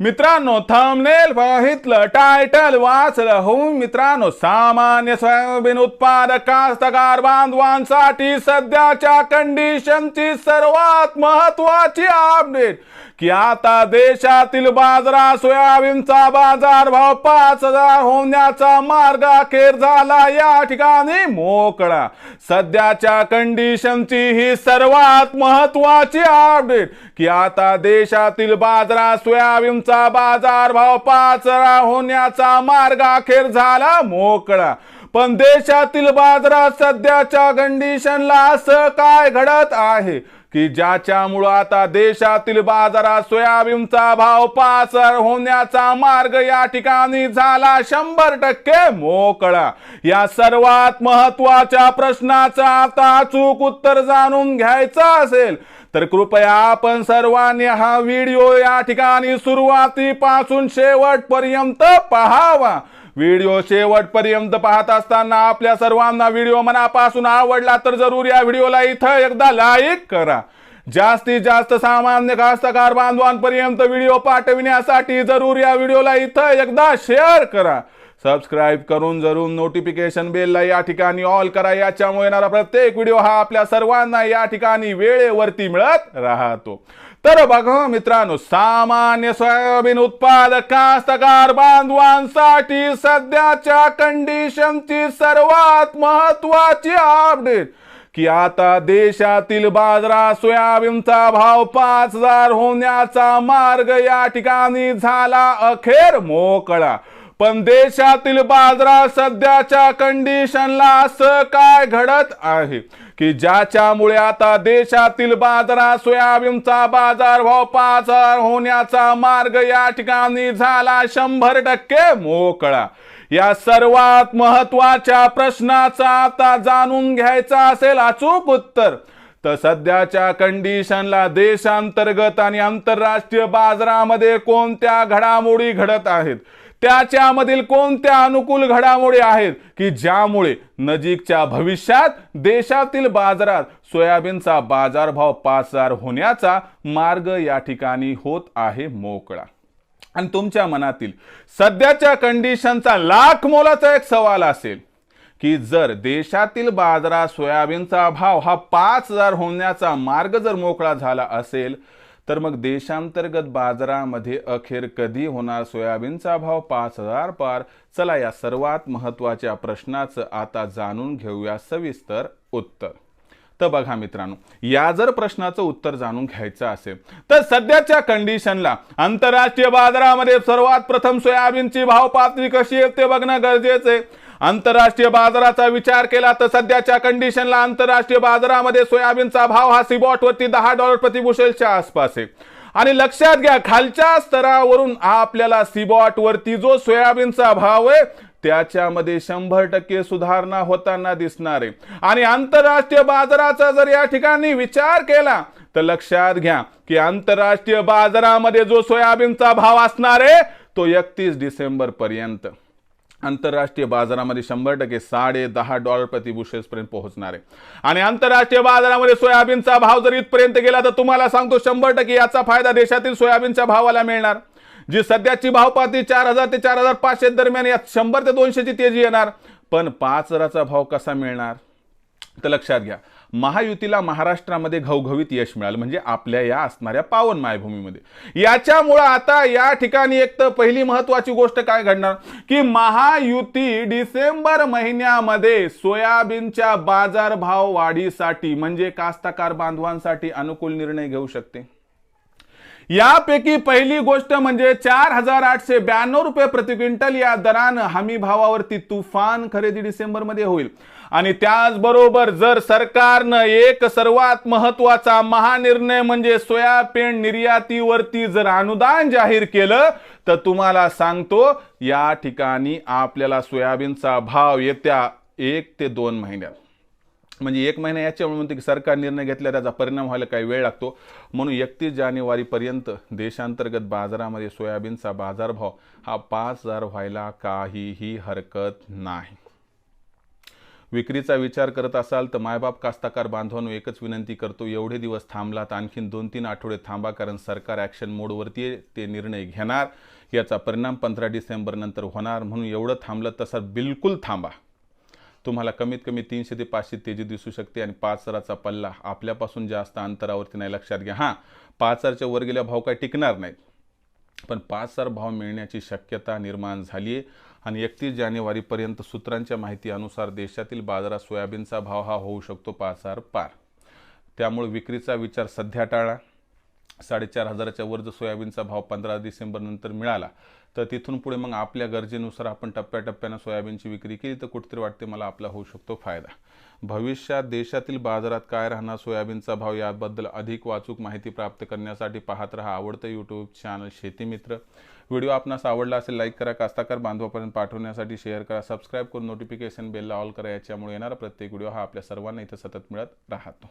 मित्रांनो थंबनेल बघितलं टायटल वाचलं होऊन मित्रांनो सामान्य सोयाबीन उत्पादक कास्तकार बांधवांसाठी सध्याच्या कंडिशनची सर्वात महत्वाची अपडेट की आता देशातील बाजारात सोयाबीनचा बाजार भाव पाच हजार होण्याचा मार्ग अखेर झाला. या ठिकाणी मोकळा. सध्याच्या कंडिशनची ही सर्वात महत्वाची अपडेट की आता देशातील बाजारात सोयाबीन बाजार भाव पाच होण्याचा मार्ग अखेर झाला मोकळा. पण देशातील बाजारात सध्याच्या कंडिशनला असं काय घडत आहे? की ज्याच्यामुळं आता देशातील बाजारात सोयाबीनचा भाव पासर होण्याचा मार्ग या ठिकाणी झाला शंभर टक्के मोकळा. या सर्वात महत्त्वाच्या प्रश्नाचा आता अचूक उत्तर जाणून घ्यायचं असेल तर कृपया आपण सर्वांनी हा व्हिडिओ या ठिकाणी सुरुवातीपासून शेवटपर्यंत पहावा. व्हिडिओ शेवटपर्यंत पाहत असताना आपल्या सर्वांना व्हिडिओ मनापासून आवडला तर जरूर या व्हिडिओला इथं एकदा लाईक करा. जास्तीत जास्त सामान्य कास्तकार बांधवांपर्यंत व्हिडिओ पाठविण्यासाठी जरूर या व्हिडिओला इथं एकदा शेअर करा. सबस्क्राईब करून जरूर नोटिफिकेशन बेलला या ठिकाणी ऑल करा. याच्यामुळे येणारा प्रत्येक व्हिडिओ हा आपल्या सर्वांना या ठिकाणी वेळेवरती मिळत राहतो. तर बघा मित्रांनो सामान्य सोयाबीन उत्पादक कास्तकार बांधवांसाठी सध्याच्या कंडिशनची सर्वात महत्वाची अपडेट की आता देशातील बाजारात सोयाबीनचा भाव पाच हजार होण्याचा मार्ग या ठिकाणी झाला अखेर मोकळा. पण देशातील बाजारात सध्याच्या कंडिशनला असं काय घडत आहे? की ज्याच्यामुळे आता देशातील बाजारात सोयाबीनचा बाजार भाव पाच होण्याचा मार्ग या ठिकाणी झाला. शंभर टक्के मोकळा. या सर्वात महत्त्वाच्या प्रश्नाचा आता जाणून घ्यायचा असेल अचूक उत्तर. तर सध्याच्या कंडिशनला देशांतर्गत आणि आंतरराष्ट्रीय बाजारामध्ये कोणत्या घडामोडी घडत आहेत? त्याच्यामधील कोणत्या अनुकूल घडामोडी आहेत की ज्यामुळे नजीकच्या भविष्यात देशातील बाजारात सोयाबीनचा बाजारभाव पाच हजार होण्याचा मार्ग या ठिकाणी होत आहे मोकळा. आणि तुमच्या मनातील सध्याच्या कंडिशनचा लाख मोलाचा एक सवाल असेल की जर देशातील बाजारात सोयाबीनचा भाव हा पाच हजार होण्याचा मार्ग जर मोकळा झाला असेल तर मग देशांतर्गत बाजारामध्ये अखेर कधी होणार सोयाबीनचा भाव? पाच हजार पार. चला या सर्वात महत्त्वाच्या प्रश्नाचं आता जाणून घेऊया सविस्तर उत्तर. तर बघा मित्रांनो या जर प्रश्नाचं उत्तर जाणून घ्यायचं असेल तर सध्याच्या कंडिशनला आंतरराष्ट्रीय बाजारामध्ये सर्वात प्रथम सोयाबीनची भाव पातळी कशी आहे ते बघणं गरजेचं आहे. आंतरराष्ट्रीय बाजाराचा विचार केला तर सध्याच्या कंडिशनला आंतरराष्ट्रीय बाजारामध्ये सोयाबीनचा भाव हा सिबॉटवरती दहा डॉलर प्रतिबुशेलच्या आसपास आहे. आणि लक्षात घ्या खालच्या स्तरावरून आपल्याला सिबॉट वरती जो सोयाबीनचा भाव आहे त्याच्यामध्ये शंभर टक्के सुधारणा होताना दिसणार आहे. आणि आंतरराष्ट्रीय बाजाराचा जर या ठिकाणी विचार केला तर लक्षात घ्या की आंतरराष्ट्रीय बाजारामध्ये जो सोयाबीनचा भाव असणार आहे तो एकतीस डिसेंबर पर्यंत. आंतरराष्ट्रीय बाजारामध्ये शंभर टक्के साडे दहा डॉलर प्रति पर्यंत पोहोचणार आहे. आणि आंतरराष्ट्रीय बाजारामध्ये सोयाबीनचा भाव जर इथपर्यंत गेला तर तुम्हाला सांगतो शंभर टक्के याचा फायदा देशातील सोयाबीनच्या भावाला मिळणार. जी सध्याची भावपाती चार हजार ते चार हजार पाचशे दरम्यान यात शंभर ते दोनशेची तेजी येणार. पण पाच हजाराचा भाव कसा मिळणार? तर लक्षात घ्या. महायुतीला महाराष्ट्रामध्ये घवघवीत यश मिळालं. म्हणजे आपल्या या असणाऱ्या पावन मायभूमीमध्ये. याच्यामुळं आता या ठिकाणी एक तर पहिली महत्वाची गोष्ट काय घडणार? की महायुती डिसेंबर महिन्यामध्ये सोयाबीनच्या बाजारभाव वाढीसाठी म्हणजे कास्तकार बांधवांसाठी अनुकूल निर्णय घेऊ शकते. यापैकी पहिली गोष्ट म्हणजे चार हजार आठशे ब्याण्णव रुपये प्रति क्विंटल या दरानं हमी भावावरती तुफान खरेदी डिसेंबरमध्ये होईल. आणि त्याचबरोबर जर सरकारनं एक सर्वात महत्त्वाचा महानिर्णय म्हणजे सोयाबीन निर्यातीवरती जर अनुदान जाहीर केलं तर तुम्हाला सांगतो या ठिकाणी आपल्याला सोयाबीनचा भाव येत्या एक ते दोन महिन्यात. म्हणजे एक महिना याच्यामुळे म्हणते की सरकार निर्णय घेतला त्याचा परिणाम व्हायला काही वेळ लागतो. म्हणून एकतीस जानेवारीपर्यंत देशांतर्गत बाजारामध्ये सोयाबीनचा बाजारभाव हा पाच हजार व्हायला काहीही हरकत नाही. विक्रीचा विचार करत असाल तर मायबाप कास्ताकार बांधवांनो एकच विनंती करतो एवढे दिवस थांबलात आणखीन दोन तीन आठवडे थांबा कारण सरकार ॲक्शन मोडवरती ते निर्णय घेणार. याचा परिणाम पंधरा डिसेंबरनंतर होणार. म्हणून एवढं थांबलं तसं बिलकुल थांबा. तुम्हाला कमीत कमी तीनशे ते पाचशे तेजी दिसू शकते आणि पाच हजाराचा पल्ला आपल्यापासून जास्त अंतरावरती नाही लक्षात घ्या. हां पाच हजारच्या वर गेल्या भाव काय टिकणार नाहीत पण पाच हजार भाव मिळण्याची शक्यता निर्माण झाली आहे आणि एकतीस जानेवारीपर्यंत सूत्रांच्या माहितीनुसार देशातील बाजारात सोयाबीनचा भाव हा होऊ शकतो पाच हजार पार. त्यामुळे विक्रीचा विचार सध्या टाळा. साडेचार हजाराच्या वर जर सोयाबीनचा भाव पंधरा डिसेंबरनंतर मिळाला तर तिथून पुढे मग आपल्या गरजेनुसार आपण टप्प्याटप्प्यानं सोयाबीनची विक्री केली तर कुठेतरी वाटते मला आपला होऊ शकतो फायदा. भविष्यात देशातील बाजारात काय राहणार सोयाबीनचा भाव याबद्दल अधिक वाचूक माहिती प्राप्त करण्यासाठी पाहत रहा आवडतं यूट्यूब चॅनल शेतीमित्र. व्हिडिओ आपणास आवडला असेल लाईक करा कास्ताकार बांधवापर्यंत पाठवण्यासाठी शेअर करा सबस्क्राईब करून नोटिफिकेशन बेलला ऑल करा याच्यामुळे येणारा प्रत्येक व्हिडिओ हा आपल्या सर्वांना इथं सतत मिळत राहतो.